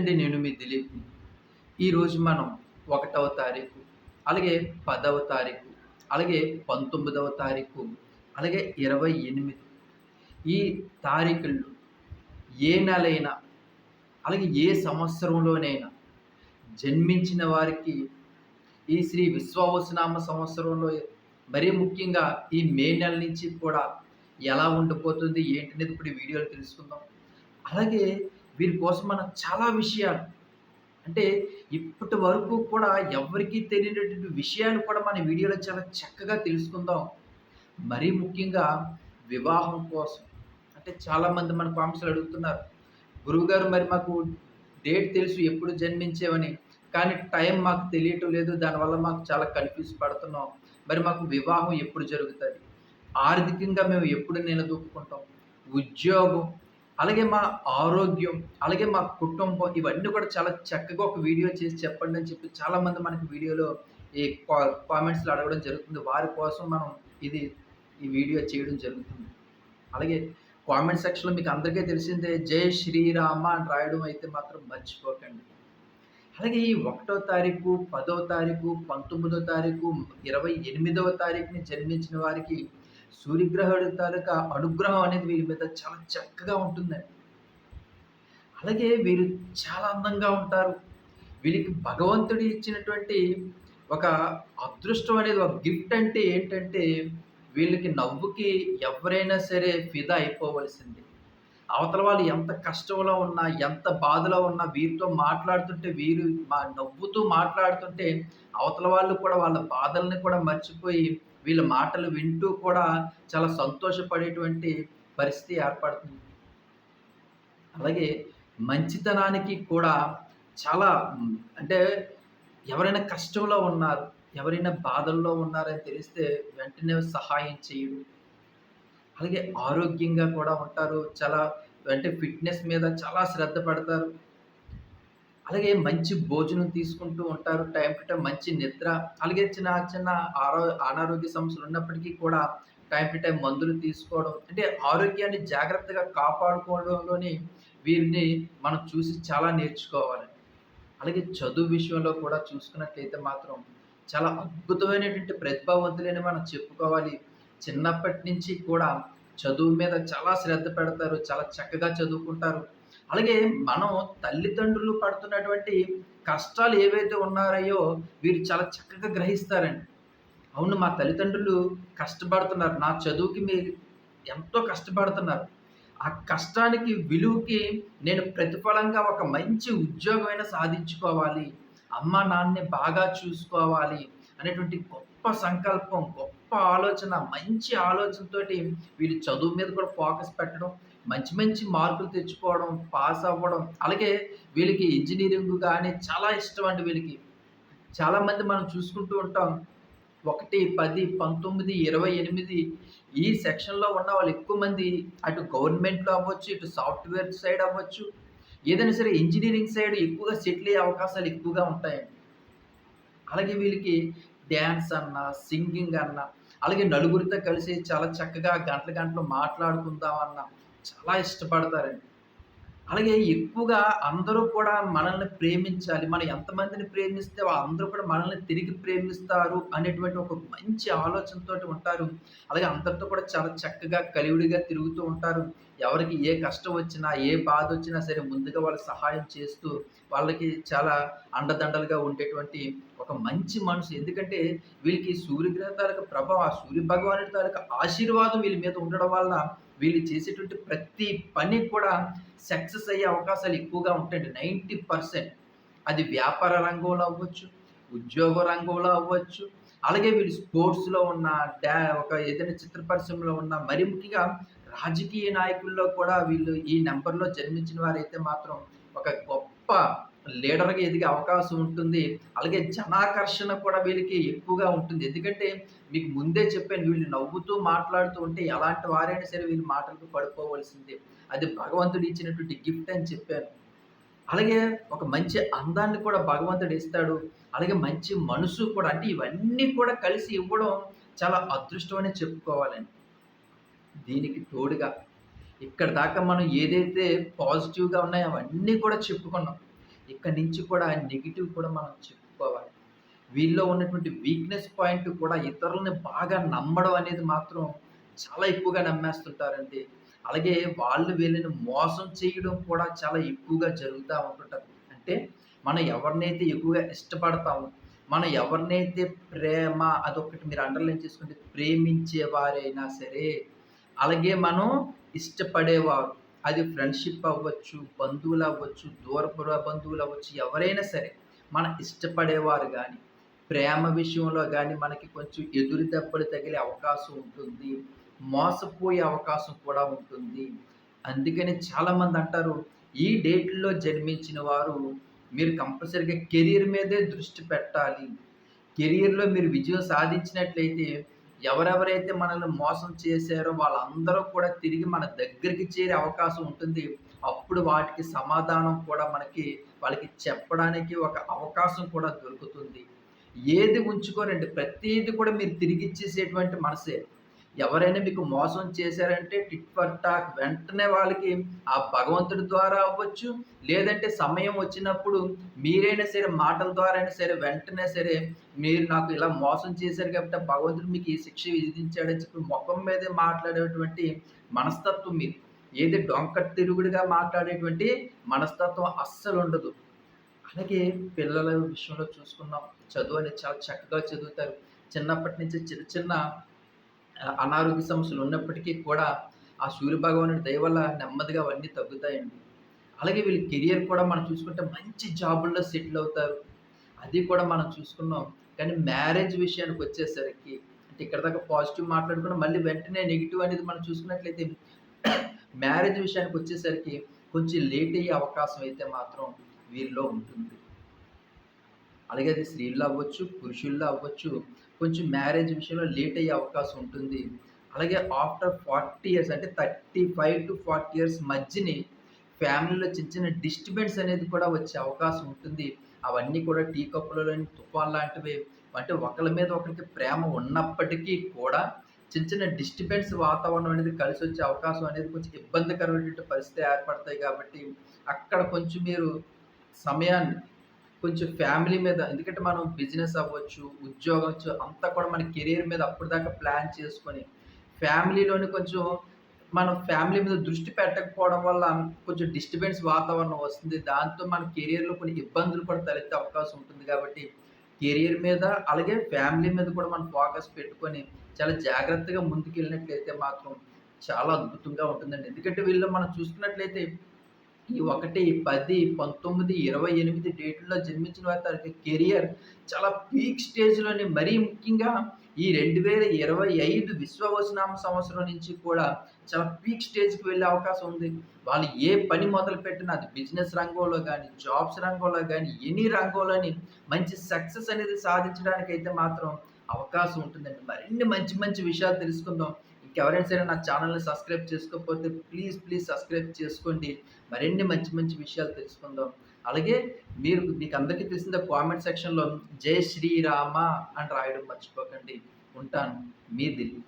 అండి నేను మీ దిలీప్? ఈరోజు మనం ఒకటవ తారీఖు అలాగే పదవ తారీఖు అలాగే పంతొమ్మిదవ తారీఖు అలాగే ఇరవై ఎనిమిది. ఈ తారీఖుల్లో ఏ నెలైనా అలాగే ఏ సంవత్సరంలోనైనా జన్మించిన వారికి ఈ శ్రీ విశ్వావసనామ సంవత్సరంలో మరీ ముఖ్యంగా ఈ మే నెల నుంచి కూడా ఎలా ఉండిపోతుంది ఏంటనేది ఇప్పుడు వీడియోలు తెలుసుకుందాం. అలాగే వీరి కోసం మనం చాలా విషయాలు. అంటే ఇప్పటి వరకు కూడా ఎవరికీ తెలియనటువంటి విషయాలు కూడా మన వీడియోలో చాలా చక్కగా తెలుసుకుందాం. మరీ ముఖ్యంగా వివాహం కోసం. అంటే చాలామంది మన కామెంట్స్లో అడుగుతున్నారు. గురువుగారు మరి మాకు డేట్ తెలుసు ఎప్పుడు జన్మించేవని కానీ టైం మాకు తెలియటం లేదు. దానివల్ల మాకు చాలా కన్ఫ్యూజ్ పడుతున్నాం. మరి మాకు వివాహం ఎప్పుడు జరుగుతుంది? ఆర్థికంగా మేము ఎప్పుడు నిలదొక్కుంటాం ఉద్యోగం అలాగే మా ఆరోగ్యం అలాగే మా కుటుంబం ఇవన్నీ కూడా చాలా చక్కగా ఒక వీడియో చేసి చెప్పండి అని చెప్పి చాలామంది మనకి వీడియోలో ఈ కామెంట్స్లో అడగడం జరుగుతుంది. వారి కోసం మనం ఇది ఈ వీడియో చేయడం జరుగుతుంది. అలాగే కామెంట్ సెక్షన్లో మీకు అందరికీ తెలిసిందే జై శ్రీరామ అని రాయడం అయితే మాత్రం మర్చిపోకండి. అలాగే ఈ ఒకటో తారీఖు పదో తారీఖు పంతొమ్మిదో తారీఖు ఇరవై ఎనిమిదవ తారీఖుని జన్మించిన వారికి సూర్యగ్రహుడి తాలూకా అనుగ్రహం అనేది వీరి మీద చాలా చక్కగా ఉంటుందండి అలాగే వీరు చాలా అందంగా ఉంటారు. వీరికి భగవంతుడు ఇచ్చినటువంటి ఒక అదృష్టం అనేది ఒక గిఫ్ట్ అంటే ఏంటంటే వీళ్ళకి నవ్వుకి ఎవరైనా సరే ఫిదా అయిపోవలసింది. అవతల వాళ్ళు ఎంత కష్టంలో ఉన్నా ఎంత బాధలో ఉన్నా వీరితో మాట్లాడుతుంటే వీరు మా నవ్వుతూ మాట్లాడుతుంటే అవతల వాళ్ళు కూడా వాళ్ళ బాధల్ని కూడా మర్చిపోయి వీళ్ళ మాటలు వింటూ కూడా చాలా సంతోషపడేటువంటి పరిస్థితి ఏర్పడుతుంది. అలాగే మంచితనానికి కూడా చాలా అంటే ఎవరైనా కష్టంలో ఉన్నారు ఎవరైనా బాధల్లో ఉన్నారని తెలిస్తే వెంటనే సహాయం చేయడు అలాగే ఆరోగ్యంగా కూడా ఉంటారు చాలా అంటే ఫిట్నెస్ మీద చాలా శ్రద్ధ పడతారు. అలాగే మంచి భోజనం తీసుకుంటూ ఉంటారు. టైం టు టైం మంచి నిద్ర అలాగే చిన్న చిన్న ఆరో అనారోగ్య సమస్యలు ఉన్నప్పటికీ కూడా టైం టు టైం మందులు తీసుకోవడం అంటే ఆరోగ్యాన్ని జాగ్రత్తగా కాపాడుకోవడంలోని వీరిని మనం చూసి చాలా నేర్చుకోవాలి. అలాగే చదువు విషయంలో కూడా చూసుకున్నట్లయితే మాత్రం చాలా అద్భుతమైనటువంటి ప్రతిభావంతులని మనం చెప్పుకోవాలి. చిన్నప్పటి నుంచి కూడా చదువు మీద చాలా శ్రద్ధ పెడతారు చాలా చక్కగా చదువుకుంటారు. అలాగే మనం తల్లిదండ్రులు పడుతున్నటువంటి కష్టాలు ఏవైతే ఉన్నారో వీరు చాలా చక్కగా గ్రహిస్తారండి. అవును మా తల్లిదండ్రులు కష్టపడుతున్నారు. నా చదువుకి మీరు ఎంతో కష్టపడుతున్నారు. ఆ కష్టానికి విలువకి నేను ప్రతిఫలంగా ఒక మంచి ఉద్యోగమైన సాధించుకోవాలి. అమ్మ నాన్నని బాగా చూసుకోవాలి అనేటువంటి గొప్ప సంకల్పం గొప్ప ఆలోచన మంచి ఆలోచనతోటి వీళ్ళు చదువు మీద కూడా ఫోకస్ పెట్టడం మంచి మంచి మార్కులు తెచ్చుకోవడం పాస్ అవ్వడం అలాగే వీళ్ళకి ఇంజనీరింగ్ కానీ చాలా ఇష్టం అండి వీళ్ళకి. చాలామంది మనం చూసుకుంటూ ఉంటాం. ఒకటి పది పంతొమ్మిది ఇరవై ఎనిమిది ఈ సెక్షన్లో ఉన్న వాళ్ళు ఎక్కువ మంది అటు గవర్నమెంట్లో అవ్వచ్చు ఇటు సాఫ్ట్వేర్ సైడ్ అవ్వచ్చు. ఏదైనా సరే ఇంజనీరింగ్ సైడ్ ఎక్కువగా సెటిల్ అయ్యే అవకాశాలు ఎక్కువగా ఉంటాయండి. అలాగే వీళ్ళకి డ్యాన్స్ అన్న సింగింగ్ అన్న అలాగే నలుగురితో కలిసి చాలా చక్కగా గంటల గంటలు మాట్లాడుకుందాం అన్న చాలా ఇష్టపడతారండి. అలాగే ఎక్కువగా అందరూ కూడా మనల్ని ప్రేమించాలి. మనం ఎంతమందిని ప్రేమిస్తే అందరూ కూడా మనల్ని తిరిగి ప్రేమిస్తారు అనేటువంటి ఒక మంచి ఆలోచనతో ఉంటారు. అలాగే అందరితో కూడా చాలా చక్కగా కలివిడిగా తిరుగుతూ ఉంటారు. ఎవరికి ఏ కష్టం వచ్చినా ఏ బాధ వచ్చినా సరే ముందుగా వాళ్ళకి సహాయం చేస్తూ వాళ్ళకి చాలా అండదండలుగా ఉండేటువంటి ఒక మంచి మనసు. ఎందుకంటే వీళ్ళకి సూర్యగ్రహ తాలూకా ప్రభావం సూర్య భగవానుడి తాలూకా ఆశీర్వాదం వీళ్ళ మీద ఉండడం వల్ల వీళ్ళు చేసేటువంటి ప్రతి పని కూడా సక్సెస్ అయ్యే అవకాశాలు ఎక్కువగా ఉంటాయండి. Ninety percent. అది వ్యాపార రంగంలో అవ్వచ్చు ఉద్యోగ రంగంలో అవ్వచ్చు అలాగే వీళ్ళు స్పోర్ట్స్లో ఉన్న డా ఒక ఏదైనా చిత్ర పరిశ్రమలో ఉన్న మరి ముఖ్యంగా రాజకీయ నాయకుల్లో కూడా వీళ్ళు ఈ నెంబర్లో జన్మించిన వారైతే మాత్రం ఒక గొప్ప లీడర్గా ఎదిగే అవకాశం ఉంటుంది. అలాగే జనాకర్షణ కూడా వీళ్ళకి ఎక్కువగా ఉంటుంది. ఎందుకంటే మీకు ముందే చెప్పాను వీళ్ళు నవ్వుతూ మాట్లాడుతూ ఉంటే ఎలాంటి వారైనా సరే వీళ్ళు మాటలకు పడిపోవలసిందే. అది భగవంతుడు ఇచ్చినటువంటి గిఫ్ట్ అని చెప్పాను. అలాగే ఒక మంచి అందాన్ని కూడా భగవంతుడు ఇస్తాడు. అలాగే మంచి మనసు కూడా అంటే ఇవన్నీ కూడా కలిసి ఇవ్వడం చాలా అదృష్టం అని చెప్పుకోవాలండి. దీనికి తోడుగా ఇక్కడ దాకా మనం ఏదైతే పాజిటివ్గా ఉన్నాయో అవన్నీ కూడా చెప్పుకున్నాం. ఇక్కడి నుంచి కూడా నెగిటివ్ కూడా మనం చెప్పుకోవాలి. వీళ్ళలో ఉన్నటువంటి వీక్నెస్ పాయింట్ కూడా ఇతరులని బాగా నమ్మడం అనేది మాత్రం చాలా ఎక్కువగా నమ్మేస్తుంటారండి. అలాగే వాళ్ళు వీళ్ళని మోసం చేయడం కూడా చాలా ఎక్కువగా జరుగుతూ ఉంటుంటుంది. అంటే మనం ఎవరినైతే ఎక్కువగా ఇష్టపడతామో మనం ఎవరినైతే ప్రేమ అదొకటి మీరు అండర్లైన్ చేసుకుంటే ప్రేమించే వారైనా సరే అలాగే మనం ఇష్టపడేవారు అది ఫ్రెండ్షిప్ అవ్వచ్చు బంధువులు అవ్వచ్చు దూరపుర బంధువులు అవ్వచ్చు ఎవరైనా సరే మన ఇష్టపడేవారు కానీ ప్రేమ విషయంలో కానీ మనకి కొంచెం ఎదురు దెబ్బలు తగిలే అవకాశం ఉంటుంది మోసపోయే అవకాశం కూడా ఉంటుంది. అందుకని చాలామంది అంటారు ఈ డేట్లో జన్మించిన వారు మీరు కంపల్సరీగా కెరీర్ మీదే దృష్టి పెట్టాలి. కెరీర్లో మీరు విజయం సాధించినట్లయితే ఎవరెవరైతే మనల్ని మోసం చేశారో వాళ్ళందరూ కూడా తిరిగి మన దగ్గరికి చేరే అవకాశం ఉంటుంది. అప్పుడు వాటికి సమాధానం కూడా మనకి వాళ్ళకి చెప్పడానికి ఒక అవకాశం కూడా దొరుకుతుంది. ఏది ఉంచుకోరండి ప్రతిది కూడా మీరు తిరిగి ఇచ్చేసేటువంటి మనసే. ఎవరైనా మీకు మోసం చేశారంటే టిట్ ఫర్ టాక్ వెంటనే వాళ్ళకి ఆ భగవంతుడి ద్వారా అవ్వచ్చు. లేదంటే సమయం వచ్చినప్పుడు మీరైనా సరే మాటల ద్వారా అయినా సరే వెంటనే సరే మీరు నాకు ఇలా మోసం చేశారు కాబట్టి భగవంతుడు మీకు ఈ శిక్ష విధించాడని చెప్పి ముఖం మీదే మాట్లాడేటువంటి మనస్తత్వం మీరు. ఏది డొంక తిరుగుడుగా మాట్లాడేటువంటి మనస్తత్వం అస్సలు ఉండదు. అలాగే పిల్లల విషయంలో చూసుకున్నాం. చదువు అనేది చాలా చక్కగా చదువుతారు. చిన్నప్పటి నుంచి చిన్న చిన్న అనారోగ్య సమస్యలు ఉన్నప్పటికీ కూడా ఆ సూర్య భగవానుడి దయ వల్ల నెమ్మదిగా అవన్నీ తగ్గుతాయండి. అలాగే వీళ్ళ కెరియర్ కూడా మనం చూసుకుంటే మంచి జాబుల్లో సెటిల్ అవుతారు. అది కూడా మనం చూసుకున్నాం. కానీ మ్యారేజ్ విషయానికి వచ్చేసరికి అంటే ఇక్కడ దాకా పాజిటివ్ మాట్లాడుకున్న మళ్ళీ వెంటనే నెగిటివ్ అనేది మనం చూసుకున్నట్లయితే మ్యారేజ్ విషయానికి వచ్చేసరికి కొంచెం లేట్ అయ్యే అవకాశం అయితే మాత్రం వీరిలో ఉంటుంది. అలాగే అది స్త్రీల్లో అవ్వచ్చు పురుషుల్లో అవ్వచ్చు కొంచెం మ్యారేజ్ విషయంలో లేట్ అయ్యే అవకాశం ఉంటుంది. అలాగే ఆఫ్టర్ ఫార్టీ ఇయర్స్ అంటే thirty five to forty years మధ్యని ఫ్యామిలీలో చిన్న చిన్న డిస్టర్బెన్స్ అనేది కూడా వచ్చే అవకాశం ఉంటుంది. అవన్నీ కూడా టీ కప్పులలోని తుఫాన్ లాంటివి అంటే ఒకరి మీద ఒకరికి ప్రేమ ఉన్నప్పటికీ కూడా చిన్న చిన్న డిస్టర్బెన్స్ వాతావరణం అనేది కలిసి వచ్చే అవకాశం అనేది కొంచెం ఇబ్బందికరమైనటువంటి పరిస్థితి ఏర్పడతాయి కాబట్టి అక్కడ కొంచెం మీరు సమయాన్ని కొంచెం ఫ్యామిలీ మీద ఎందుకంటే మనం బిజినెస్ అవ్వచ్చు ఉద్యోగం అవ్వచ్చు అంతా కూడా మన కెరీర్ మీద అప్పటిదాకా ప్లాన్ చేసుకొని ఫ్యామిలీలోని కొంచెం మనం ఫ్యామిలీ మీద దృష్టి పెట్టకపోవడం వల్ల కొంచెం డిస్టర్బెన్స్ వాతావరణం వస్తుంది. దాంతో మన కెరియర్లో కొన్ని ఇబ్బందులు కూడా తలెత్తే అవకాశం ఉంటుంది కాబట్టి కెరియర్ మీద అలాగే ఫ్యామిలీ మీద కూడా మనం ఫోకస్ పెట్టుకొని చాలా జాగ్రత్తగా ముందుకు వెళ్ళినట్లయితే మాత్రం చాలా అద్భుతంగా ఉంటుందండి. ఎందుకంటే వీళ్ళు మనం చూసుకున్నట్లయితే ఈ ఒకటి పది పంతొమ్మిది ఇరవై ఎనిమిది డేట్లో జన్మించిన వారి తనకి కెరియర్ చాలా పీక్ స్టేజ్లోనే మరీ ముఖ్యంగా ఈ రెండు వేల ఇరవై ఐదు విశ్వవసనామ సంవత్సరం నుంచి కూడా చాలా పీక్ స్టేజ్కి వెళ్ళే అవకాశం ఉంది. వాళ్ళు ఏ పని మొదలు పెట్టినా అది బిజినెస్ రంగంలో కానీ జాబ్స్ రంగంలో కానీ ఎనీ రంగంలోని మంచి సక్సెస్ అనేది సాధించడానికి అయితే మాత్రం అవకాశం ఉంటుందండి. మరిన్ని మంచి మంచి విషయాలు తెలుసుకుందాం. ఇంకెవరైనా సరే నా ఛానల్ని సబ్స్క్రైబ్ చేసుకోకపోతే ప్లీజ్ ప్లీజ్ సబ్స్క్రైబ్ చేసుకోండి. మరిన్ని మంచి మంచి విషయాలు తెలుసుకుందాం. అలాగే మీరు మీకు అందరికీ తెలిసిన కామెంట్ సెక్షన్లో జై శ్రీరామ అని రాయడం మర్చిపోకండి. ఉంటాను. మీ దిల్లీ